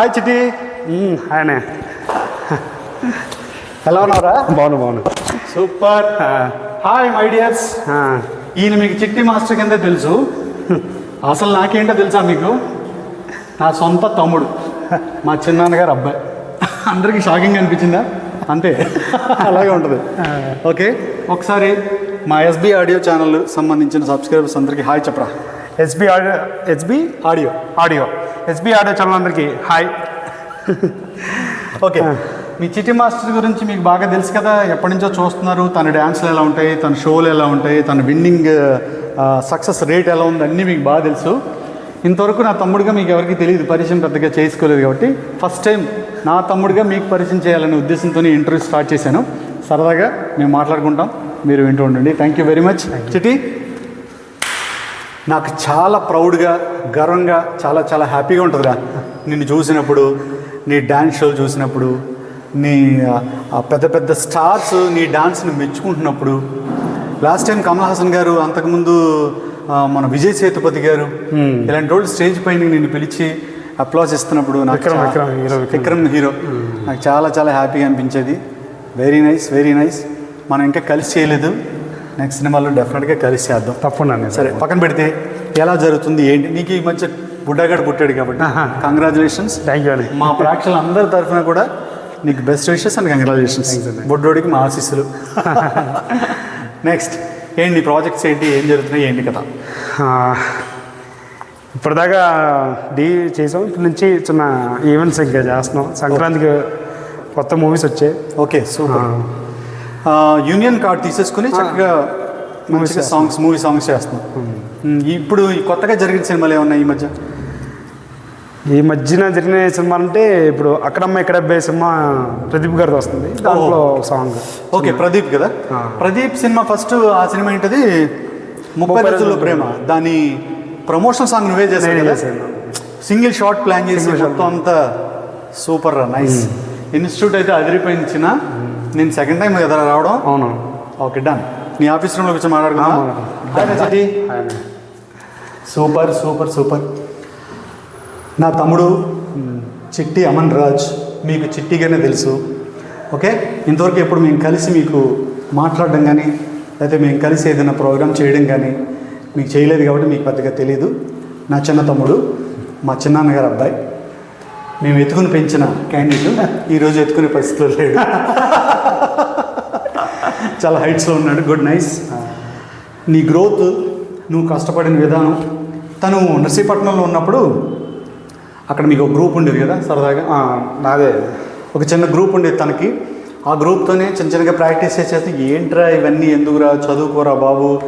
Hi Chitti ఆయన ఎలా ఉన్నారా బాగున్నా బాగున్నా. సూపర్. Hi my dears. ఆ, ఈయన మీకు చిట్టి మాస్టర్ కింద తెలుసు. అసలు నాకేంటో తెలుసా మీకు? నా సొంత తమ్ముడు. మా చిన్నాన్నగారు అబ్బాయి. అందరికీ షాకింగ్ అనిపించిందా? అంతే. అలాగే ఉంటుంది. ఓకే. ఒకసారి మా ఎస్బీ ఆడియో ఛానల్ సంబంధించిన సబ్స్క్రైబర్స్ అందరికీ హాయ్ చెప్పరా? SB audio SB? Audio. Audio. SB audio channel అందరికీ హాయ్. ఓకే. మీ చిట్టి మాస్టర్ గురించి మీకు బాగా తెలుసు కదా ఎప్పటి నుంచో చూస్తున్నారు తన డ్యాన్స్లు ఎలా ఉంటాయి తన షోలు ఎలా ఉంటాయి తన విన్నింగ్ సక్సెస్ రేట్ ఎలా ఉంది అన్నీ మీకు బాగా తెలుసు. ఇంతవరకు నా తమ్ముడిగా మీకు ఎవరికి తెలియదు పరిచయం పెద్దగా చేసుకోలేదు కాబట్టి ఫస్ట్ టైం నా తమ్ముడిగా మీకు పరిచయం చేయాలనే ఉద్దేశంతో ఇంటర్వ్యూ స్టార్ట్ చేశాను. సరదాగా మేము మాట్లాడుకుంటాం మీరు వింటూ ఉండండి. Thank you very much Chitti నాకు చాలా ప్రౌడ్గా గర్వంగా చాలా చాలా హ్యాపీగా ఉంటుందిరా. నిన్ను చూసినప్పుడు నీ డ్యాన్స్ షోలు చూసినప్పుడు నీ పెద్ద పెద్ద స్టార్స్ నీ డాన్స్ని మెచ్చుకుంటున్నప్పుడు లాస్ట్ టైం కమల్ హాసన్ గారు అంతకుముందు మన విజయ్ సేతుపతి గారు ఇలాంటి వాళ్ళు స్టేజ్ పైన నిన్ను పిలిచి అప్లాస్ ఇస్తున్నప్పుడు నాకు. విక్రమ్ హీరో నాకు చాలా చాలా హ్యాపీగా అనిపించేది. వెరీ నైస్ వెరీ నైస్ మనం ఇంకా కలిసి చేయలేదు. నెక్స్ట్ సినిమాలో డెఫినెట్గా కలిసి చేద్దాం. తప్పకుండా. సరే పక్కన పెడితే ఎలా జరుగుతుంది ఏంటి? నీకు ఈ మధ్య బుడ్డగాడు పుట్టాడు కాబట్టి. కంగ్రాచులేషన్స్ థ్యాంక్ యూ అండి. మా ప్రేక్షకులు అందరి తరఫున కూడా నీకు బెస్ట్ విషెస్ అండ్ కంగ్రాచులేషన్స్. బుడ్డోడికి మా ఆశీస్సులు. నెక్స్ట్ ఏంటి? ప్రాజెక్ట్స్ ఏంటి? ఏం జరుగుతున్నాయి? ఏంటి కదా ఇప్పటిదాకా డీ చేసాం. ఇప్పటి నుంచి చిన్న ఈవెంట్స్ ఇంకా చేస్తున్నాం. సంక్రాంతికి కొత్త మూవీస్ వచ్చాయి. ఓకే సూపర్ యూనియన్ కార్డ్ తీసేసుకుని చక్కగా మంచిగా సాంగ్స్ మూవీ సాంగ్స్ చేస్తున్నాం ఉమ్, ఇప్పుడు కొత్తగా జరిగిన సినిమాలు ఏమన్నా ఈ మధ్య? ఈ మధ్యన జరిగిన సినిమా అంటే ఇప్పుడు అక్కడమ్మ ఇక్కడ అబ్బాయి సినిమా ప్రదీప్ గారిది వస్తుంది. దాంట్లో సాంగ్ ఓకే ప్రదీప్ కదా. ప్రదీప్ సినిమా ఫస్ట్ ఆ సినిమా ఏంటది? ముప్పై రోజుల్లో ప్రేమ. దాని ప్రమోషన్ సాంగ్ నువ్వే చేసావు. సింగిల్ షాట్ ప్లాన్ చేసి మొత్తం అంతా సూపర్ రా నైస్ ఇన్స్టిట్యూట్ అయితే అదిరిపోయించిన నేను సెకండ్ టైం కదా రావడం? అవును. ఓకే డన్ నీ ఆఫీస్ రూమ్లో ఆ, మాట్లాడుకున్నా. సూపర్ సూపర్ సూపర్ నా తమ్ముడు చిట్టి అమన్ రాజ్ మీకు చిట్టిగానే తెలుసు. ఓకే ఇంతవరకు ఎప్పుడు మేము కలిసి మీకు మాట్లాడడం కానీ లేకపోతే మేము కలిసి ఏదైనా ప్రోగ్రామ్ చేయడం కానీ మీకు చేయలేదు కాబట్టి మీకు పెద్దగా తెలియదు నా చిన్న తమ్ముడు మా చిన్నాన్నగారు అబ్బాయి. మేము ఎత్తుకుని పెంచిన క్యాండిడేట్ ఈరోజు ఎత్తుకునే పరిస్థితిలో లేడు. చాలా హైట్స్లో ఉన్నాడు. గుడ్ నైస్ నీ గ్రోత్ నువ్వు కష్టపడిన విధానం. తను నర్సీపట్నంలో ఉన్నప్పుడు అక్కడ మీకు ఒక గ్రూప్ ఉండేది కదా సరదాగా? నాదే. ఒక చిన్న గ్రూప్ ఉండేది తనకి. ఆ గ్రూప్తోనే చిన్న చిన్నగా ప్రాక్టీస్ చేసేది ఏంట్రా ఇవన్నీ ఎందుకురా చదువుకోరా బాబు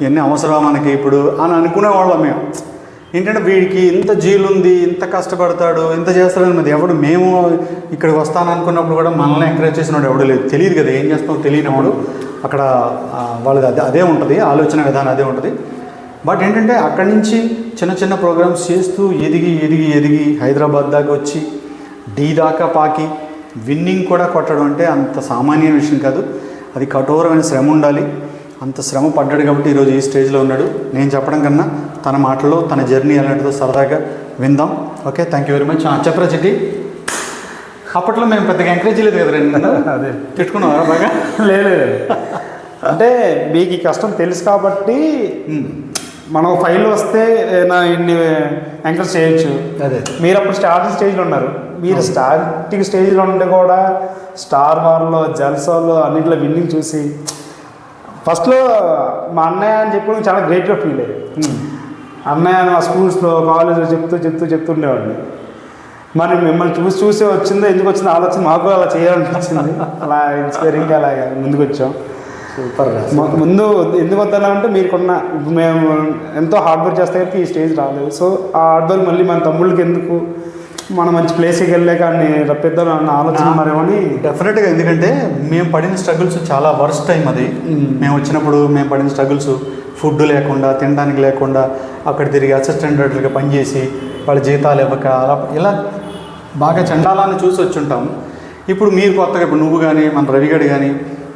ఇవన్నీ అవసరం మనకి ఇప్పుడు? అని అనుకునేవాళ్ళం మేము. ఏంటంటే వీడికి ఇంత జీలుంది ఇంత కష్టపడతాడు ఇంత చేస్తాడని మరి ఎవడు మేము ఇక్కడికి వస్తాను అనుకున్నప్పుడు కూడా మనల్ని ఎంకరేజ్ చేసినవాడు ఎవడు లేదు. తెలియదు కదా ఏం చేస్తామో తెలియనివాడు అక్కడ వాళ్ళది అదే అదే ఉంటుంది ఆలోచన విధానం అదే ఉంటుంది. బట్ ఏంటంటే అక్కడి నుంచి చిన్న చిన్న ప్రోగ్రామ్స్ చేస్తూ ఎదిగి ఎదిగి ఎదిగి హైదరాబాద్ దాకా వచ్చి డీ దాకా పాకి విన్నింగ్ కూడా కొట్టడం అంటే అంత సామాన్య విషయం కాదు. అది కఠోరమైన శ్రమ ఉండాలి. అంత శ్రమ పడ్డాడు కాబట్టి ఈరోజు ఈ స్టేజ్లో ఉన్నాడు. నేను చెప్పడం కన్నా తన మాటల్లో తన జర్నీ ఎలాంటిదో సరదాగా విందాం. Okay thank you very much. చెప్పరా చిట్టి? అప్పట్లో మేము పెద్దగా ఎంకరేజ్ చేయలేదు కదా రెండు అదే. తిట్టుకున్నావా బాగా? లేదు అంటే మీకు ఈ కష్టం తెలుసు కాబట్టి మనం ఫైల్ వస్తే నా ఇన్ని యాంకర్స్ చేయొచ్చు. అదే. మీరు అప్పుడు స్టార్టింగ్ స్టేజ్లో ఉన్నారు. మీరు స్టార్టింగ్ స్టేజ్లో ఉంటే కూడా స్టార్ వార్లో జల్సాల్లో అన్నింటిలో విన్నింగ్ చూసి ఫస్ట్లో మా అన్నయ్య అని చెప్పి చాలా గ్రేట్గా ఫీల్ అయ్యాయి అన్నయ్య అని మా స్కూల్స్లో కాలేజ్లో చెప్తూ చెప్తూ చెప్తుండేవాడిని మరి మిమ్మల్ని చూసి చూసి వచ్చిందో ఎందుకు వచ్చిందో ఆలోచన? మాకు అలా చేయాలనిపించింది. అలా ఇన్స్పైరింగ్గా అలాగా ముందుకు వచ్చాం సూపర్ ముందు ఎందుకు వద్దన్నామంటే మీరుకున్న మేము ఎంతో హార్డ్ వర్క్ చేస్తే కనుక ఈ స్టేజ్ రాలేదు. సో ఆ హార్డ్ వర్క్ మళ్ళీ మన తమ్ముళ్ళకి ఎందుకు? మనం మంచి ప్లేస్కి వెళ్ళాక అన్ని రప్పిద్దాం అన్న ఆలోచన మరేమని? డెఫినెట్గా ఎందుకంటే మేము పడిన స్ట్రగుల్స్ చాలా వర్స్ట్ టైం అది. మేము వచ్చినప్పుడు మేము పడిన స్ట్రగుల్స్ ఫుడ్ లేకుండా తినడానికి లేకుండా అక్కడ తిరిగి అసిస్టెంట్ డైరెక్టర్గా పనిచేసి వాళ్ళ జీతాలు ఇవ్వక ఇలా బాగా చండాలాన్ని చూసి వచ్చి ఉంటాం ఇప్పుడు మీరు కొత్తగా ఇప్పుడు నువ్వు కానీ మన రవిగడ్ కానీ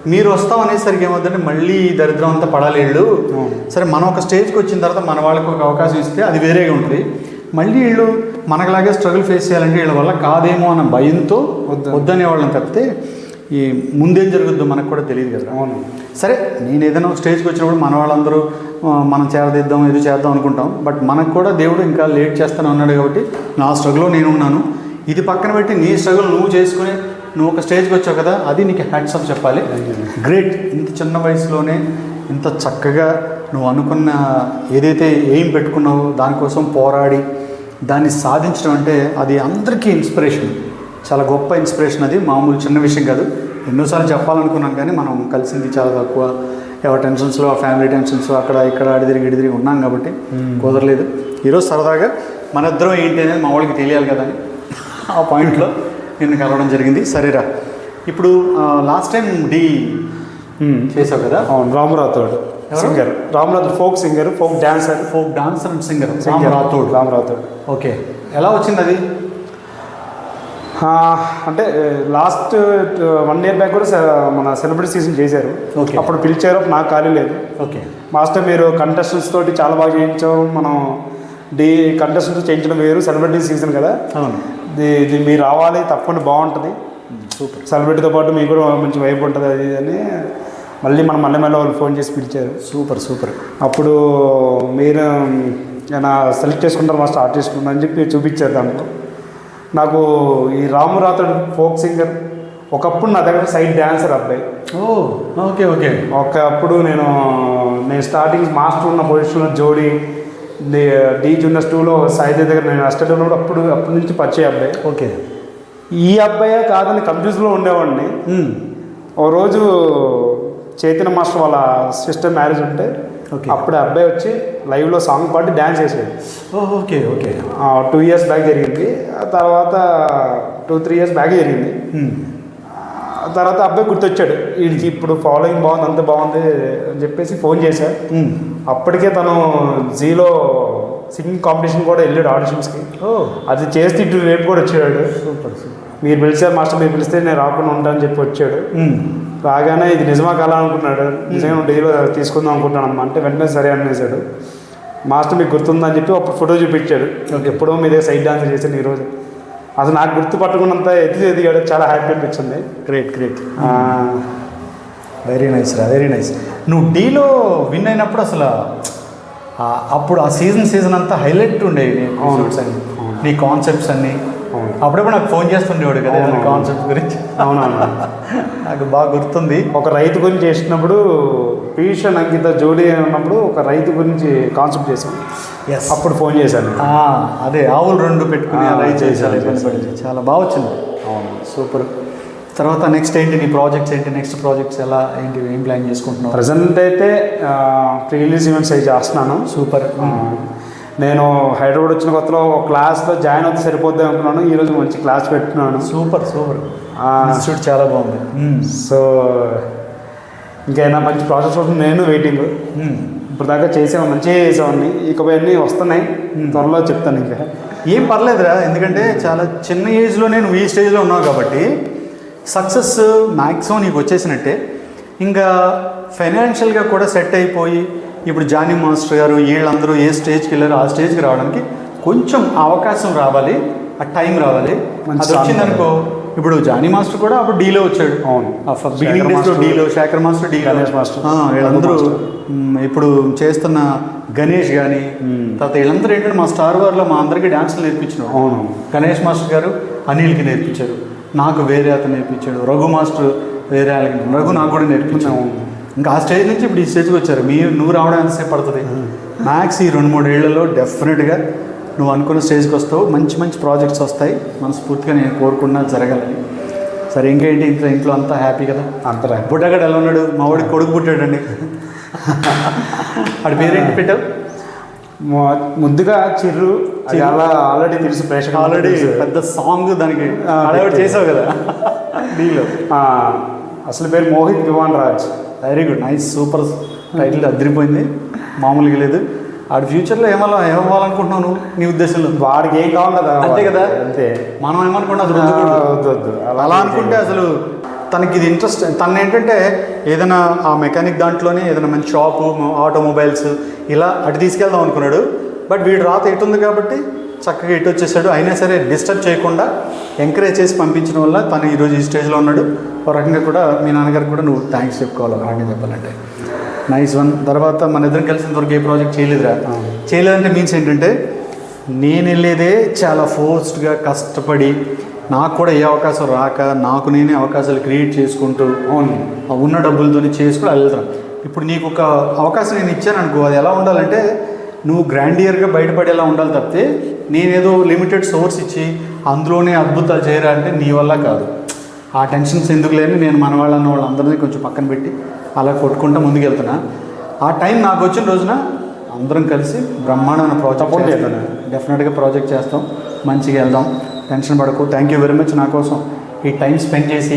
మీరు వస్తాం అనేసరికి ఏమవుతుందంటే మళ్ళీ దరిద్రం అంతా పడాలి వీళ్ళు సరే మనం ఒక స్టేజ్కి వచ్చిన తర్వాత మన వాళ్ళకి ఒక అవకాశం ఇస్తే అది వేరేగా ఉంటుంది. మళ్ళీ వీళ్ళు మనకులాగే స్ట్రగుల్ ఫేస్ చేయాలంటే వీళ్ళ వల్ల కాదేమో అన్న భయంతో వద్దు. వద్దనే వాళ్ళని తప్పితే ఈ ముందేం జరుగుద్దో మనకు కూడా తెలియదు కదా. అవును. సరే నేను ఏదైనా ఒక స్టేజ్కి వచ్చినప్పుడు మన వాళ్ళందరూ మనం చేరదిద్దాం ఇది చేద్దాం అనుకుంటాం. బట్ మనకు కూడా దేవుడు ఇంకా లేట్ చేస్తానే ఉన్నాడు కాబట్టి నా స్ట్రగుల్లో నేను ఉన్నాను. ఇది పక్కన పెట్టి నీ స్ట్రగుల్ నువ్వు చేసుకుని నువ్వు ఒక స్టేజ్కి వచ్చావు కదా అది నీకు హ్యాట్స్ ఆఫ్ చెప్పాలి. గ్రేట్ ఇంత చిన్న వయసులోనే ఇంత చక్కగా నువ్వు అనుకున్న ఏదైతే ఏం పెట్టుకున్నావో దానికోసం పోరాడి దాన్ని సాధించడం అంటే అది అందరికీ ఇన్స్పిరేషన్ చాలా గొప్ప ఇన్స్పిరేషన్ అది. మామూలు చిన్న విషయం కాదు. ఎన్నోసార్లు చెప్పాలనుకున్నాను కానీ మనం కలిసింది చాలా తక్కువ. ఎవరి టెన్షన్స్లో ఫ్యామిలీ టెన్షన్స్ అక్కడ ఇక్కడ అడిదిరిగి ఇడిదిరిగి ఉన్నాం కాబట్టి కుదరలేదు. ఈరోజు సరదాగా మన ఇద్దరం ఏంటి అనేది మా వాళ్ళకి తెలియాలి కదా అని ఆ పాయింట్లో నిన్ను కలవడం జరిగింది. సరేరా. ఇప్పుడు లాస్ట్ టైం డి. చేసావు కదా? అవును Rama Rathod? Singer Rama Rathod folk singer folk dancer folk dancer and singer singer Rathod Rama Rathod okay ఎలా వచ్చింది అది? అంటే లాస్ట్ వన్ ఇయర్ బ్యాక్ కూడా మన సెలబ్రిటీ సీజన్ చేశారు. అప్పుడు పిలిచారు నాకు ఖాళీ లేదు. ఓకే మాస్టర్ మీరు కంటెస్టెంట్స్ తోటి చాలా బాగా చేయించాం. మనం డి కంటెస్టెంట్స్ చేయించడం వేరు సెలబ్రిటీ సీజన్ కదా. ఇది మీరు రావాలి తప్పకుండా బాగుంటుంది. సూపర్ సెలబ్రిటీతో పాటు మీకు కూడా మంచి వైపు ఉంటుంది అది అని మళ్ళీ మనం మళ్ళీ మళ్ళీ వాళ్ళు ఫోన్ చేసి పిలిచారు. Super super. అప్పుడు మీరు ఏమైనా సెలెక్ట్ చేసుకుంటారు మాస్టర్ ఆర్టిస్ట్ అని చెప్పి చూపించారు దాంట్లో. నాకు ఈ రాము రాథోడ్ ఫోక్ సింగర్ ఒకప్పుడు నా దగ్గర సైడ్ డాన్సర్ అబ్బాయి. ఓ ఓకే ఓకే. ఒకప్పుడు నేను నేను స్టార్టింగ్ మాస్టర్ ఉన్న పొజిషన్లో జోడి డి జూనియర్స్ టూలో సాయిదేవ్ దగ్గర నేను అస్టెడ్ ఉన్నప్పుడు అప్పుడు అప్పటి నుంచి పరిచయ అబ్బాయి. ఓకే. ఈ అబ్బాయే కాదని కన్ఫ్యూజ్లో ఉండేవాడిని. ఓ రోజు చైతన్య మాస్టర్ వాళ్ళ సిస్టర్ మ్యారేజ్ ఉంటే అప్పుడే అబ్బాయి వచ్చి లైవ్లో సాంగ్ పాడి డ్యాన్స్ చేసేది. Okay okay. Two years back జరిగింది. ఆ తర్వాత టూ త్రీ ఇయర్స్ బ్యాక్ జరిగింది. తర్వాత అబ్బాయి గుర్తొచ్చాడు. వీడికి ఇప్పుడు ఫాలోయింగ్ బాగుంది అంత బాగుంది అని చెప్పేసి ఫోన్ చేశారు అప్పటికే తను జీలో సింగింగ్ కాంపిటీషన్ కూడా వెళ్ళాడు ఆడిషన్స్కి. అది చేస్తే ఇటు రేపు కూడా వచ్చాడు మీరు పిలిచారు మాస్టర్ మీరు పిలిస్తే నేను రాకుండా ఉంటానని చెప్పి వచ్చాడు. రాగానే ఇది నిజమా కాలా అనుకున్నాడు. నిజంగా డైలో తీసుకుందాం అనుకుంటాను అమ్మా అంటే వెంటనే సరే అనేసాడు. మాస్టర్ మీకు గుర్తుందని చెప్పి ఒక ఫోటో చూపించాడు. ఎప్పుడో మీ దగ్గర సైడ్ డాన్స్ చేశాను ఈరోజు అసలు నాకు గుర్తుపట్టుకున్నంత ఎత్తి ఎదిగాడు చాలా హ్యాపీ అనిపించింది. గ్రేట్ గ్రేట్ వెరీ నైస్ రా వెరీ నైస్ నువ్వు డీలో విన్ అయినప్పుడు అసలు అప్పుడు ఆ సీజన్ సీజన్ అంతా హైలైట్ ఉండేవి నీ అవును. episodes అన్ని. నీ కాన్సెప్ట్స్ అన్ని. అప్పుడప్పుడు నాకు ఫోన్ చేస్తుండేవాడు కదా. కాన్సెప్ట్ గురించి. అవునవును. నాకు బాగా గుర్తుంది. ఒక రైతు గురించి చేసినప్పుడు పీయూష్ అండ్ అంకిత జోడీ ఉన్నప్పుడు ఒక రైతు గురించి కాన్సెప్ట్ చేసాం ఎస్ అప్పుడు ఫోన్ చేశాను. అదే ఆవులు రెండు పెట్టుకుని రైతు చేశాను, చాలా చేశాను. బాగా వచ్చింది. అవును. సూపర్. తర్వాత నెక్స్ట్ ఏంటి? నీ ప్రాజెక్ట్స్ ఏంటి? నెక్స్ట్ ప్రాజెక్ట్స్ ఎలా? ఏంటి? ఏం ప్లాన్ చేసుకుంటున్నావు? ప్రజెంట్ అయితే ప్రీ రిలీజ్ ఈవెంట్స్ అవి చేస్తున్నాను. సూపర్. నేను హైదరాబాద్ వచ్చిన కొత్తలో ఒక క్లాస్లో జాయిన్ అవుతే సరిపోద్ది అనుకున్నాను. ఈరోజు మంచి క్లాస్ పెట్టుకున్నాను. Super super. ఆ, ఇన్స్టిట్యూట్ చాలా బాగుంది. సో ఇంకైనా మంచి ప్రాసెస్ ఉంటుంది నేను వెయిటింగ్ ఇప్పుడు దాకా చేసాము మంచిగా చేసామని ఇకపై అన్నీ వస్తున్నాయి. త్వరలో చెప్తాను ఇంకా. ఏం పర్లేదురా ఎందుకంటే చాలా చిన్న ఏజ్లోనే నువ్వు ఈ స్టేజ్లో ఉన్నావు కాబట్టి సక్సెస్ మ్యాక్సిమం నీకు వచ్చేసినట్టే. ఇంకా ఫైనాన్షియల్గా కూడా సెట్ అయిపోయి ఇప్పుడు జానీ మాస్టర్ గారు వీళ్ళందరూ ఏ స్టేజ్కి వెళ్ళారో ఆ స్టేజ్కి రావడానికి కొంచెం అవకాశం రావాలి ఆ టైం రావాలి. అది వచ్చిందనుకో ఇప్పుడు జానీ మాస్టర్ కూడా అప్పుడు డీలో వచ్చాడు. అవును. బిగినింగ్ డేస్లో మాస్టర్, డీలో శేఖర్ మాస్టర్ డీలో గణేష్ మాస్టర్, వీళ్ళందరూ ఇప్పుడు చేస్తున్న గణేష్ కానీ. తర్వాత వీళ్ళందరూ ఏంటంటే మా స్టార్ వార్లో మా అందరికీ డ్యాన్సులు నేర్పించిన అవును. గణేష్ మాస్టర్ గారు అనిల్కి నేర్పించారు నాకు వేరే అతను నేర్పించాడు రఘు మాస్టర్ వేరే వాళ్ళకి రఘు నాకు కూడా నేర్పించాము ఇంకా ఆ స్టేజ్ నుంచి ఇప్పుడు ఈ స్టేజ్కి వచ్చారు. మీరు నువ్వు రావడం ఎంతసేపు పడుతుంది? మ్యాక్స్ ఈ రెండు మూడు ఏళ్ళలో డెఫినెట్గా నువ్వు అనుకున్న స్టేజ్కి వస్తావు. మంచి మంచి ప్రాజెక్ట్స్ వస్తాయి. మనస్ఫూర్తిగా నేను కోరుకున్నా జరగాలని. సరే ఇంకేంటి ఇంట్లో ఇంట్లో అంతా హ్యాపీ కదా? అంతరా బుడ్డగాడు ఎలా ఉన్నాడు? మా వాడికి కొడుకు పుట్టాడండి. వాడి పేరేంటి పెట్టావు ము- ముందుగా చిర్రు. అలా ఆల్రెడీ తెలుసు ప్రేక్షకులు ఆల్రెడీ. పెద్ద సాంగ్ దానికి అడవాడు. చేసావు కదా? ఆ, అసలు పేరు Mohit Viman Raj. Very good nice super title అదిరిపోయింది. మామూలుగా లేదు. ఆడు ఫ్యూచర్లో ఏమలా ఏమవ్వాలనుకుంటున్నావు నువ్వు? నీ ఉద్దేశంలో? వాడికి ఏం కావాలి కదా? అంతే కదా? అంతే. మనం. వద్దు, వద్దు. అలా అనుకుంటే అసలు తనకి ఇది ఇంట్రెస్ట్ తను ఏంటంటే ఏదైనా ఆ మెకానిక్ దాంట్లోనే ఏదైనా మంచి షాపు ఆటోమొబైల్స్ ఇలా అటు తీసుకెళ్దాం అనుకున్నాడు. బట్ వీడు రాత ఎటుంది కాబట్టి చక్కగా ఇటు వచ్చేసాడు. అయినా సరే డిస్టర్బ్ చేయకుండా ఎంకరేజ్ చేసి పంపించడం వల్ల తను ఈరోజు ఈ స్టేజ్లో ఉన్నాడు. ఒక రకంగా కూడా మీ నాన్నగారికి కూడా నువ్వు థ్యాంక్స్ చెప్పుకోవాలి. ఒక రకంగా చెప్పాలంటే. నైస్ వన్ తర్వాత మన ఇద్దరం కలిసినంతవరకు ఏ ప్రాజెక్ట్ చేయలేదురా? చేయలేదంటే మీన్స్ ఏంటంటే నేను వెళ్ళేదే చాలా ఫోర్స్డ్గా కష్టపడి నాకు కూడా ఏ అవకాశం రాక నాకు నేనే అవకాశాలు క్రియేట్ చేసుకుంటూ అవును. ఉన్న డబ్బులతో చేసుకుని వెళ్తాం ఇప్పుడు నీకు ఒక అవకాశం నేను ఇచ్చాను అనుకో అది ఎలా ఉండాలంటే నువ్వు గ్రాండియర్గా బయటపడేలా ఉండాలి తప్పితే నేనేదో లిమిటెడ్ సోర్స్ ఇచ్చి అందులోనే అద్భుతాలు చేయరా అంటే నీ వల్ల కాదు. ఆ టెన్షన్స్ ఎందుకు లేని నేను మన వాళ్ళన్న వాళ్ళందరినీ కొంచెం పక్కన పెట్టి అలా కొట్టుకుంటూ ముందుకు వెళ్తున్నా ఆ టైం నాకు వచ్చిన రోజున అందరం కలిసి బ్రహ్మాండమైన ప్రాజెక్ట్. డెఫినెట్గా ప్రాజెక్ట్ చేస్తాం. మంచిగా వెళ్దాం. టెన్షన్ పడకు. థ్యాంక్ యూ వెరీ మచ్ నా కోసం. ఈ టైం స్పెండ్ చేసి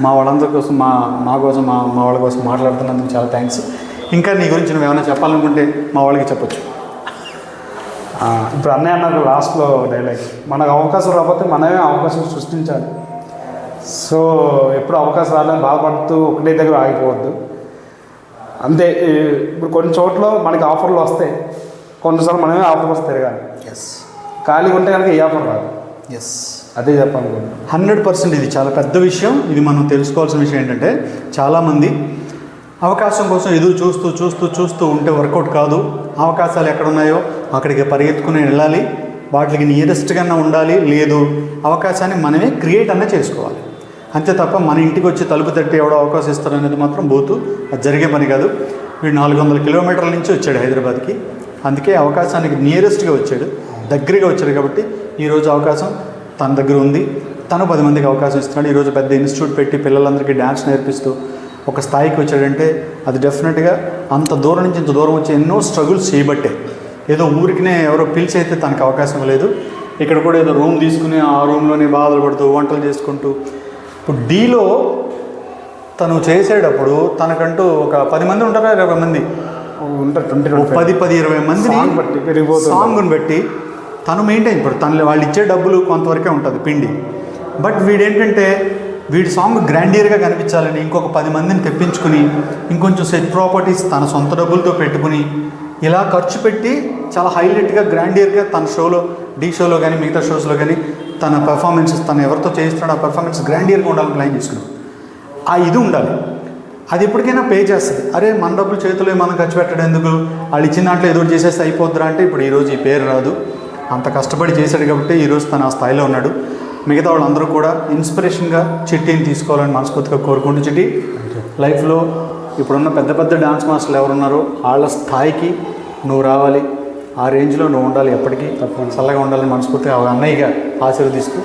మా వాళ్ళందరి కోసం మా మా కోసం మా మా వాళ్ళ కోసం మాట్లాడుతున్నందుకు చాలా థ్యాంక్స్ ఇంకా నీ గురించి నువ్వు ఏమైనా చెప్పాలనుకుంటే మా వాళ్ళకి చెప్పొచ్చు. ఇప్పుడు అన్నయ్య అన్నారు లాస్ట్లో డైలాగ్ మనకు అవకాశం రాకపోతే మనమే అవకాశం సృష్టించాలి. సో ఎప్పుడు అవకాశం రాలని బాధపడుతూ ఒకటే దగ్గర ఆగిపోవద్దు. అంతే ఇప్పుడు కొన్ని చోట్ల మనకి ఆఫర్లు వస్తాయి. కొన్నిసార్లు మనమే ఆఫర్ వస్తే తిరగాలి. ఎస్ ఖాళీగా ఉంటే కనుక ఏ ఆఫర్ రాదు. ఎస్ అదే చెప్పాలనుకుంటున్నాను. హండ్రెడ్ పర్సెంట్ ఇది చాలా పెద్ద విషయం. ఇది మనం తెలుసుకోవాల్సిన విషయం ఏంటంటే చాలామంది అవకాశం కోసం ఎదురు చూస్తూ చూస్తూ చూస్తూ ఉంటే వర్కౌట్ కాదు. అవకాశాలు ఎక్కడున్నాయో అక్కడికి పరిగెత్తుకుని వెళ్ళాలి. వాటికి నియరెస్ట్గా ఉండాలి. లేదు అవకాశాన్ని మనమే క్రియేట్ అన్న చేసుకోవాలి. అంతే తప్ప మన ఇంటికి వచ్చి తలుపు తట్టి ఎవడో అవకాశం ఇస్తారనేది మాత్రం బోతు. అది జరిగే పని కాదు. వీడు నాలుగు వందల కిలోమీటర్ల నుంచి వచ్చాడు హైదరాబాద్కి. అందుకే అవకాశానికి నియరెస్ట్గా వచ్చాడు. దగ్గరగా వచ్చాడు కాబట్టి ఈరోజు అవకాశం తన దగ్గర ఉంది. తను పది మందికి అవకాశం ఇస్తున్నాడు. ఈరోజు పెద్ద ఇన్స్టిట్యూట్ పెట్టి పిల్లలందరికీ డ్యాన్స్ నేర్పిస్తూ ఒక స్థాయికి వచ్చాడంటే అది డెఫినెట్గా అంత దూరం నుంచి ఇంత దూరం వచ్చి ఎన్నో స్ట్రగుల్స్ చేయబట్టే. ఏదో ఊరికినే ఎవరో పిలిచి అయితే తనకు అవకాశం లేదు. ఇక్కడ కూడా ఏదో రూమ్ తీసుకుని ఆ రూమ్లోనే బాధలు పడుతూ వంటలు చేసుకుంటూ. ఇప్పుడు డీలో తను చేసేటప్పుడు తనకంటూ ఒక పది మంది ఉంటారా ఇరవై మంది? ఉంటారు పది పది ఇరవై మందిని. సాంగ్ని బట్టి తను మెయింటైన్ ఇప్పుడు తను వాళ్ళు ఇచ్చే డబ్బులు కొంతవరకే ఉంటుంది పిండి. బట్ వీడేంటంటే వీడి సాంగ్ గ్రాండియర్గా కనిపించాలని ఇంకొక పది మందిని తెప్పించుకుని ఇంకొంచెం సెట్ ప్రాపర్టీస్ తన సొంత డబ్బులతో పెట్టుకుని ఇలా ఖర్చు పెట్టి చాలా హైలైట్గా గ్రాండియర్గా తన షోలో డీ షోలో కానీ మిగతా షోస్లో కానీ తన పెర్ఫార్మెన్సెస్ తను ఎవరితో చేయిస్తున్నాడు ఆ పెర్ఫార్మెన్స్ గ్రాండియర్గా ఉండాలని ప్లాన్ చేసుకున్నాడు ఆ ఇది ఉండాలి. అది ఎప్పటికైనా పే చేస్తుంది అరే మన డబ్బులు చేతిలో మనం ఖర్చు పెట్టడం ఎందుకు? వాళ్ళు ఇచ్చిన దాంట్లో ఏదో చేసేస్తే అయిపోద్దురా అంటే ఇప్పుడు ఈరోజు ఈ పేరు రాదు. అంత కష్టపడి చేశాడు కాబట్టి ఈరోజు తను ఆ స్థాయిలో ఉన్నాడు. మిగతా వాళ్ళందరూ కూడా ఇన్స్పిరేషన్గా చిట్టిని తీసుకోవాలని మనస్ఫూర్తిగా కోరుకుంటూ చిట్టి లైఫ్లో ఇప్పుడున్న పెద్ద పెద్ద డాన్స్ మాస్టర్లు ఎవరున్నారో వాళ్ళ స్థాయికి నువ్వు రావాలి. ఆ రేంజ్లో నువ్వు ఉండాలి ఎప్పటికీ. తప్పకుండా. చల్లగా ఉండాలని మనస్ఫూర్తిగా ఒక అన్నయ్యగా ఆశీర్వదిస్తూ.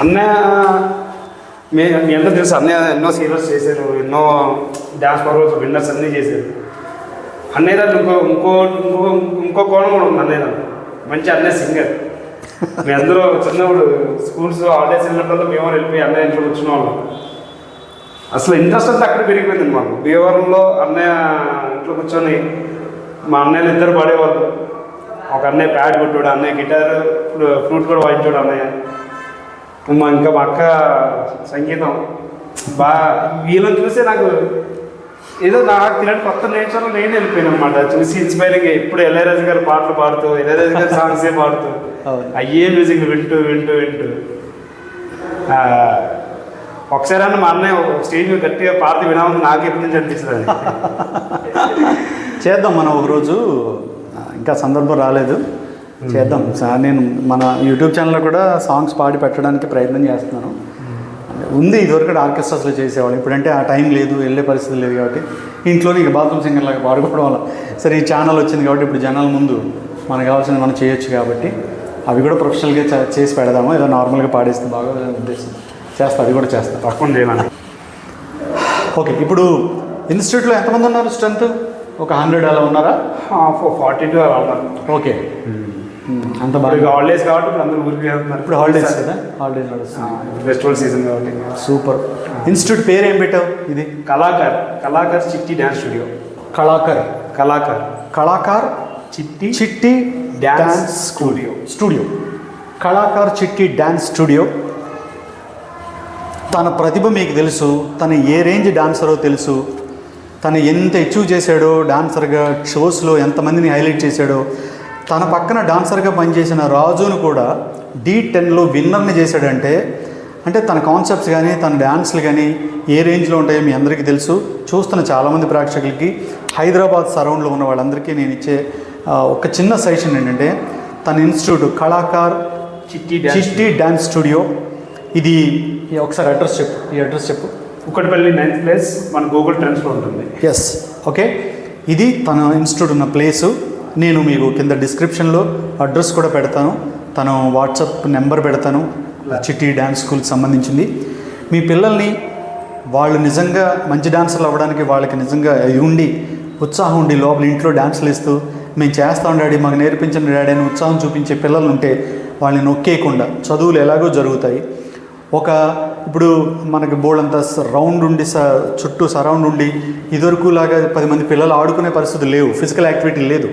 అన్నయ్య మీ మీ అందరూ తెలుసు అన్నయ్య ఎన్నో సీరియల్స్ చేశారు ఎన్నో డ్యాన్స్ పర్వాస్ విన్నర్స్ అన్నీ చేశారు. అన్నయ్య ఇంకో ఇంకో ఇంకో ఇంకో కోణం కూడా ఉంది అన్నయ్య మంచి అన్నయ్య సింగర్ మీ అందరూ చిన్నప్పుడు స్కూల్స్ హాలిడేస్ వెళ్ళినప్పుడు మేము వెళ్ళిపోయి అన్నయ్య ఇంట్లో వచ్చిన వాళ్ళం. అసలు ఇంట్రెస్ట్ అంతా అక్కడ పెరిగిపోయింది మాకు. భీమవరంలో అన్నయ్య ఇంట్లో కూర్చొని మా అన్నయ్యలు ఇద్దరు పడేవాళ్ళు. ఒక అన్నయ్య ప్యాడ్ కొట్టాడు అన్నయ్య గిటార్ ఫ్లూట్ కూడా వాయించాడు అన్నయ్య. మా ఇంకా మా అక్క సంగీతం బాగా వీళ్ళని చూసే నాకు ఏదో నాకు తినట్టు కొత్త నేచర్లో నేను వెళ్ళిపోయాను అనమాట చూసి ఇన్స్పైరింగ్ ఎప్పుడు ఇళయరాజు గారు పాటలు పాడుతూ ఇళయరాజు గారి సాంగ్సే పాడుతూ. అయ్యే మ్యూజిక్ వింటూ వింటూ వింటూ. ఒకసారి అన్న మా అన్నయ్య ఒక స్టేజ్ మీద గట్టిగా పాట వినాలని నాకు ఎప్పటి నుంచి అనిపిస్తుంది. చేద్దాం మనం ఒకరోజు ఇంకా సందర్భం రాలేదు. చేద్దాం. సార్ నేను మన యూట్యూబ్ ఛానల్లో కూడా సాంగ్స్ పాడి పెట్టడానికి ప్రయత్నం చేస్తున్నాను. ఉంది ఇదివరకు ఆర్కెస్ట్రాస్లో చేసేవాళ్ళు. ఇప్పుడంటే ఆ టైం లేదు వెళ్ళే పరిస్థితి లేదు కాబట్టి. ఇంట్లోనే ఇక బాత్రూమ్ సింగర్ లాగా పాడుకోవడం వల్ల. సరే ఈ ఛానల్ వచ్చింది కాబట్టి ఇప్పుడు జనాల ముందు మనకు కావాల్సింది మనం చేయొచ్చు కాబట్టి. అవి కూడా ప్రొఫెషనల్గా చేసి పెడదాము. ఏదో నార్మల్గా పాడేస్తే బాగా ఉద్దేశం. చేస్తా అది కూడా చేస్తా. తప్పకుండా చేయాలని ఓకే ఇప్పుడు ఇన్స్టిట్యూట్లో ఎంతమంది ఉన్నారు స్ట్రెంత్? ఒక హండ్రెడ్ అలా ఉన్నారా? ఫార్టీ టూ అలా ఉన్నారు ఓకే. అంత బాగా. హాలిడేస్ కాబట్టి ఇప్పుడు అందరూ ఊరికి వెళ్తున్నారు. ఇప్పుడు హాలిడేస్ కదా? హాలిడేస్ నడుస్తుంది. ఫెస్టివల్ సీజన్ కాబట్టి. సూపర్. ఇన్స్టిట్యూట్ పేరు ఏం పెట్టావు ఇది? Kalakar. Kalakar Chitti dance studio. Kalakar. Kalakar. Kalakar? Chitti. Chitti dance studio studio Kalakar Chitti dance studio తన ప్రతిభ మీకు తెలుసు తను ఏ రేంజ్ డాన్సరో తెలుసు తను ఎంత అచీవ్ చేశాడో డాన్సర్గా షోస్లో ఎంతమందిని హైలైట్ చేశాడో తన పక్కన డాన్సర్గా పనిచేసిన రాజును కూడా డి టెన్లో విన్నర్ని చేశాడంటే అంటే తన కాన్సెప్ట్స్ కానీ తన డ్యాన్స్లు కానీ ఏ రేంజ్లో ఉంటాయో మీ అందరికీ తెలుసు. చూస్తున్న చాలామంది ప్రేక్షకులకి హైదరాబాద్ సరౌండ్లో ఉన్న వాళ్ళందరికీ నేను ఇచ్చే ఒక చిన్న సజెషన్ ఏంటంటే తన institute Kalakar Chitti Chitti dance studio. ఇది ఒకసారి అడ్రస్ చెప్పు ఈ అడ్రస్ చెప్పు. కుక్కటిపల్లి నైన్త్ ప్లేస్ మన గూగుల్ ట్రెండ్స్లో ఉంటుంది. ఎస్ ఓకే ఇది తన ఇన్స్టిట్యూట్ ఉన్న ప్లేసు. నేను మీకు కింద డిస్క్రిప్షన్లో అడ్రస్ కూడా పెడతాను. తన వాట్సాప్ నెంబర్ పెడతాను. చిట్టి డ్యాన్స్ స్కూల్కి సంబంధించింది. మీ పిల్లల్ని వాళ్ళు నిజంగా మంచి డాన్సర్లు అవ్వడానికి వాళ్ళకి నిజంగా ఉండి ఉత్సాహం ఉండి లోపల ఇంట్లో డాన్సులు ఇస్తూ మేము చేస్తాం డాడీ మాకు నేర్పించిన డాడీ అని ఉత్సాహం చూపించే పిల్లలు ఉంటే వాళ్ళని నొక్కేయకుండా చదువులు ఎలాగో జరుగుతాయి. ఒక ఇప్పుడు మనకి బోర్డు అంతా రౌండ్ ఉండి స చుట్టూ సరౌండ్ ఉండి ఇదివరకు లాగా పది మంది పిల్లలు ఆడుకునే పరిస్థితి లేవు ఫిజికల్ యాక్టివిటీ లేదు.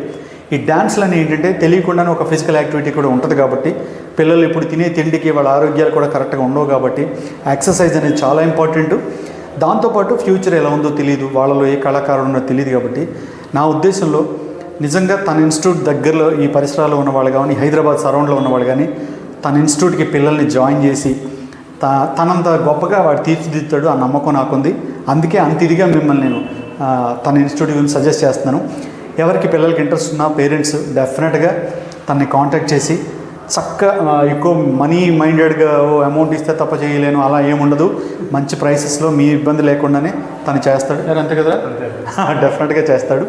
ఈ డ్యాన్స్లని ఏంటంటే తెలియకుండానే ఒక ఫిజికల్ యాక్టివిటీ కూడా ఉంటుంది కాబట్టి పిల్లలు ఇప్పుడు తినే తిండికి వాళ్ళ ఆరోగ్యాలు కూడా కరెక్ట్గా ఉండవు కాబట్టి ఎక్సర్సైజ్ అనేది చాలా ఇంపార్టెంట్. దాంతోపాటు ఫ్యూచర్ ఎలా ఉందో తెలియదు వాళ్ళలో ఏ కళాకారుడు ఉన్నో తెలియదు కాబట్టి నా ఉద్దేశంలో నిజంగా తన ఇన్స్టిట్యూట్ దగ్గరలో ఈ పరిసరాల్లో ఉన్న వాళ్ళు కానీ హైదరాబాద్ సరౌండ్లో ఉన్న వాళ్ళు కానీ తన ఇన్స్టిట్యూట్కి పిల్లల్ని జాయిన్ చేసి త తనంత గొప్పగా వాడు తీర్చిదిద్దుతాడు ఆ నమ్మకం నాకుంది. అందుకే అంత ఇదిగా మిమ్మల్ని నేను తన ఇన్స్టిట్యూట్ గురించి సజెస్ట్ చేస్తున్నాను. ఎవరికి పిల్లలకి ఇంట్రెస్ట్ ఉన్నా పేరెంట్స్ డెఫినెట్గా తనని కాంటాక్ట్ చేసి చక్క ఎక్కువ మనీ మైండెడ్గా ఓ అమౌంట్ ఇస్తే తప్ప చేయలేను అలా ఏముండదు మంచి ప్రైసెస్లో మీ ఇబ్బంది లేకుండానే తను చేస్తాడు. అంతే కదా? డెఫినెట్గా చేస్తాడు.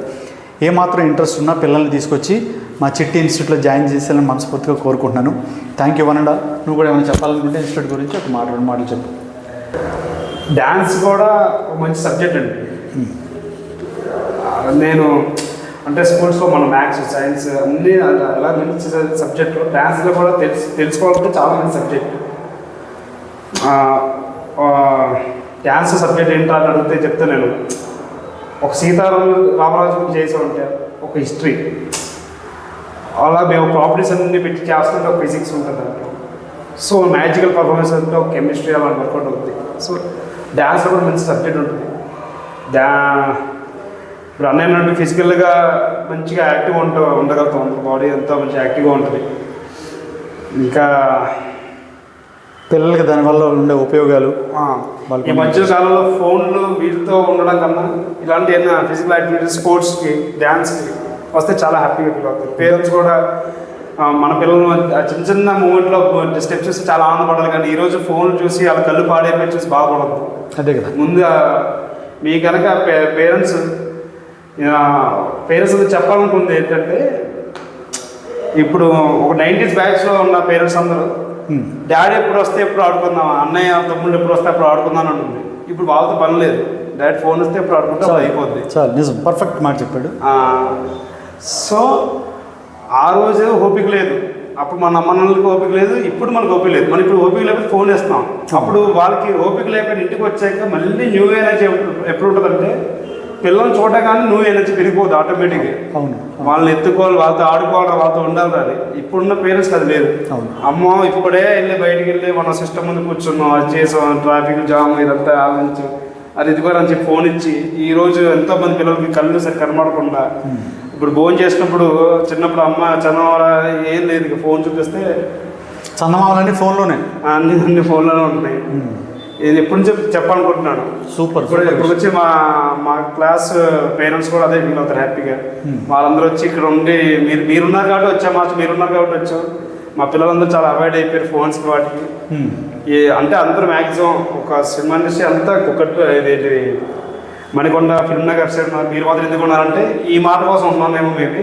ఏమాత్రం ఇంట్రెస్ట్ ఉన్నా పిల్లల్ని తీసుకొచ్చి మా చిట్టి ఇన్స్టిట్యూట్లో జాయిన్ చేసేయాలని మనస్ఫూర్తిగా కోరుకుంటున్నాను. థ్యాంక్ యూ వనండా నువ్వు కూడా ఏమైనా చెప్పాలనుకుంటే ఇన్స్టిట్యూట్ గురించి ఒక మాట రెండు మాటలు చెప్పు. డ్యాన్స్ కూడా ఒక మంచి సబ్జెక్ట్ అండి. నేను అంటే స్కూల్స్లో మన మ్యాథ్స్ సైన్స్ అన్నీ అలా ఎలా మంచి సబ్జెక్ట్ డ్యాన్స్లో కూడా తెలుసు తెలుసుకోవాలంటే చాలా మంచి సబ్జెక్ట్ డ్యాన్స్ సబ్జెక్ట్ ఏంటో అని అడిగితే చెప్తే నేను. ఒక సీతారాం రామరాజు గురించి చేసి ఉంటే ఒక హిస్టరీ అలా మేము ప్రాపర్టీస్ అన్ని పెట్టి చేస్తుంటే ఒక ఫిజిక్స్ ఉంటుంది అంటే సో మ్యాజికల్ పర్ఫార్మెన్స్ అంటే ఒక కెమిస్ట్రీ అలా వర్కౌట్ అవుతుంది సో డ్యాన్స్ కూడా మంచి సబ్జెక్ట్ ఉంటుంది. డా ఇప్పుడు అన్నట్టు ఫిజికల్గా మంచిగా యాక్టివ్ ఉంట ఉండగలుగుతాం. బాడీ అంతా మంచి యాక్టివ్గా ఉంటుంది. ఇంకా పిల్లలకి దానివల్ల ఉండే ఉపయోగాలు ఈ మధ్య కాలంలో ఫోన్లు వీటితో ఉండడం కన్నా ఇలాంటి ఏదైనా ఫిజికల్ యాక్టివిటీస్ స్పోర్ట్స్కి డ్యాన్స్కి వస్తే చాలా హ్యాపీగా ఫీల్ అవుతారు పేరెంట్స్ కూడా మన పిల్లలు చిన్న చిన్న మూమెంట్లో స్టెప్స్ చూసి చాలా ఆనందపడాలి. కానీ ఈరోజు ఫోన్లు చూసి వాళ్ళ కళ్ళు పాడైపోయి చూసి బాధపడదు అదే కదా. ముందు ఆ, మీ కనుక పేరెంట్స్ పేరెంట్స్ చెప్పాలనుకుంది ఏంటంటే ఇప్పుడు ఒక నైంటీస్ బ్యాచ్లో ఉన్న పేరెంట్స్ అందరూ. డాడీ ఎప్పుడు వస్తే ఎప్పుడు ఆడుకుందాం అన్నయ్య తమ్ముళ్ళు ఎప్పుడు వస్తే అప్పుడు ఆడుకుందాం ఉంటుంది. ఇప్పుడు వాళ్ళతో పని లేదు. డాడీ ఫోన్ వస్తే ఎప్పుడు ఆడుకుంటే అయిపోద్ది. చాలు నిజం పర్ఫెక్ట్ మాట చెప్పాడు. సో ఆ రోజే ఓపిక లేదు. అప్పుడు మన అమ్మ నాన్నలకి ఓపిక లేదు ఇప్పుడు మనకు ఓపిక లేదు. మనం ఇప్పుడు ఓపిక లేకపోతే ఫోన్ వేస్తున్నాం. అప్పుడు వాళ్ళకి ఓపిక లేకపోతే ఇంటికి వచ్చాక మళ్ళీ న్యూ ఎనర్జీ ఎప్పుడు ఎప్పుడు ఉంటుందంటే పిల్లల్ని చూడగానే న్యూ ఎనర్జీ పెరిగిపోదు ఆటోమేటిక్గా అవును వాళ్ళని ఎత్తుకోవాలి వాళ్ళతో ఆడుకోవాలి వాళ్ళతో ఉండాలి అది ఇప్పుడున్న పేరెంట్స్ అది లేదు. అమ్మో ఇప్పుడే వెళ్ళి బయటికి వెళ్ళి మన సిస్టమ్ ముందు కూర్చున్నాం అది చేసాం ట్రాఫిక్ జామ్ ఇదంతా ఆలోచించాం. అది ఇదిగో అని చెప్పి ఫోన్ ఇచ్చి ఈ రోజు ఎంతో మంది పిల్లలకి కళ్ళు సరి కనబడకుండా. ఇప్పుడు భోజనం చేసినప్పుడు చిన్నప్పుడు అమ్మ చందమామ ఏం లేదు ఫోన్ చూపిస్తే చందమామలన్నీ ఫోన్లోనే అన్ని అన్ని ఫోన్లోనే ఉంటున్నాయి ఇది ఎప్పటి నుంచి చెప్పాలనుకుంటున్నాను. సూపర్ ఇప్పుడు ఇప్పుడు వచ్చి మా మా క్లాస్ పేరెంట్స్ కూడా అదే ఫీల్ అవుతారు హ్యాపీగా. వాళ్ళందరూ వచ్చి ఇక్కడ ఉండి మీరు మీరున్నారు కాబట్టి వచ్చాం మాకు మీరున్నారు కాబట్టి వచ్చాం. మా పిల్లలందరూ చాలా అవాయిడ్ అయిపోయారు ఫోన్స్కి వాటికి. ఈ అంటే అందరూ మ్యాక్సిమం ఒక సినిమా ఇండస్ట్రీ అంతా కుక్కట్ ఇది మణికొండ ఫిల్మ్ నగర్ సైడ్. మీరు మాత్రం ఎందుకు ఉన్నారంటే ఈ మాట కోసం ఉన్నామేమో మేబీ.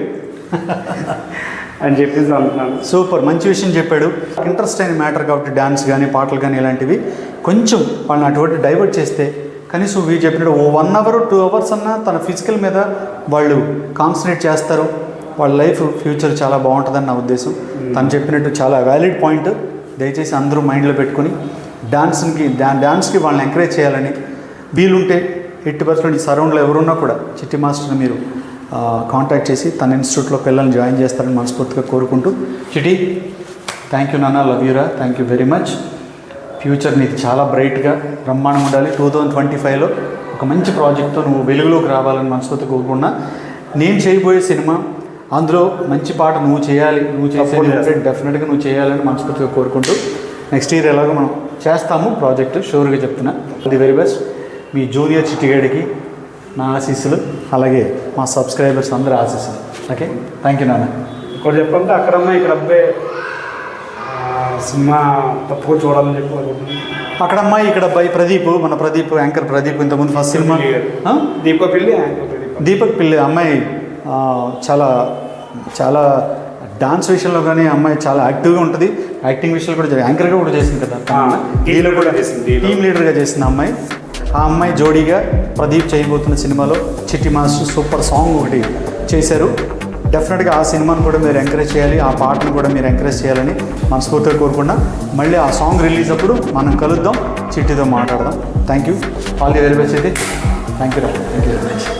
అని చెప్పేసి అంటున్నాను. సూపర్ మంచి విషయం చెప్పాడు. ఇంట్రెస్ట్ అయిన మ్యాటర్ కాబట్టి డ్యాన్స్ కానీ పాటలు కానీ ఇలాంటివి కొంచెం వాళ్ళని అటువంటి డైవర్ట్ చేస్తే కనీసం వీళ్ళు చెప్పినట్టు ఓ వన్ అవర్ టూ అవర్స్ అన్నా తన ఫిజికల్ మీద వాళ్ళు కాన్సన్ట్రేట్ చేస్తారు. వాళ్ళ లైఫ్ ఫ్యూచర్ చాలా బాగుంటుందని నా ఉద్దేశం. తను చెప్పినట్టు చాలా వ్యాలిడ్ పాయింట్. దయచేసి అందరూ మైండ్లో పెట్టుకుని డాన్స్కి డా డాన్స్కి వాళ్ళని ఎంకరేజ్ చేయాలని వీలుంటే ఎట్టి పర్సెంట్ ఈ సరౌండ్లో ఎవరున్నా కూడా చిట్టి మాస్టర్ని మీరు కాంటాక్ట్ చేసి తన ఇన్స్టిట్యూట్లో పిల్లల్ని జాయిన్ చేస్తారని మనస్ఫూర్తిగా కోరుకుంటూ. చిటి థ్యాంక్ యూ నాన్న love యూరా thank you very much future నీకు చాలా బ్రైట్గా బ్రహ్మాండం ఉండాలి. టూ థౌజండ్ ట్వంటీ ఫైవ్లో ఒక మంచి ప్రాజెక్ట్తో నువ్వు వెలుగులోకి రావాలని మనస్ఫూర్తిగా కోరుకున్నా నేను చేయబోయే సినిమా అందులో మంచి పాట నువ్వు చేయాలి నువ్వు చేసే. డెఫినెట్గా నువ్వు చేయాలని మనస్ఫూర్తిగా కోరుకుంటూ నెక్స్ట్ ఇయర్ ఎలాగో మనం చేస్తాము ప్రాజెక్టు షూర్గా చెప్తున్నా. ది వెరీ బెస్ట్ మీ జూనియర్ చిట్టిగాడికి నా ఆశీస్సులు అలాగే మా సబ్స్క్రైబర్స్ అందరి ఆశీస్సులు. ఓకే? థ్యాంక్ యూ నాన్న. ఇంకోటి చెప్పాలంటే అక్కడన్నా ఇక్కడ అబ్బాయి సినిమా తప్పకుండా చూడాలని చెప్పి. అక్కడ అమ్మాయి ఇక్కడ అబ్బాయి ప్రదీప్ మన ప్రదీప్ యాంకర్ ప్రదీప్ ఇంతకుముందు ఫస్ట్ సినిమా. ఆ? దీప పెళ్ళి ఆయన పెళ్ళి. దీపక్ పిల్లి అమ్మాయి చాలా చాలా డాన్స్ విషయంలో కానీ అమ్మాయి చాలా యాక్టివ్గా ఉంటుంది. యాక్టింగ్ విషయంలో కూడా యాంకర్గా కూడా చేసింది కదా. టీంలో కూడా చేసింది, లీడర్గా చేసిన అమ్మాయి. ఆ అమ్మాయి జోడీగా ప్రదీప్ చేయబోతున్న సినిమాలో చిట్టి మాస్టర్ సూపర్ సాంగ్ ఒకటి చేశారు. డెఫినెట్గా ఆ సినిమాను కూడా మీరు ఎంకరేజ్ చేయాలి ఆ పాటను కూడా మీరు ఎంకరేజ్ చేయాలని మనస్ఫూర్తిగా కోరుకున్నా మళ్ళీ ఆ సాంగ్ రిలీజ్ అప్పుడు మనం కలుద్దాం చిట్టితో మాట్లాడదాం. Thank you all the very best అయితే thank you thank you very much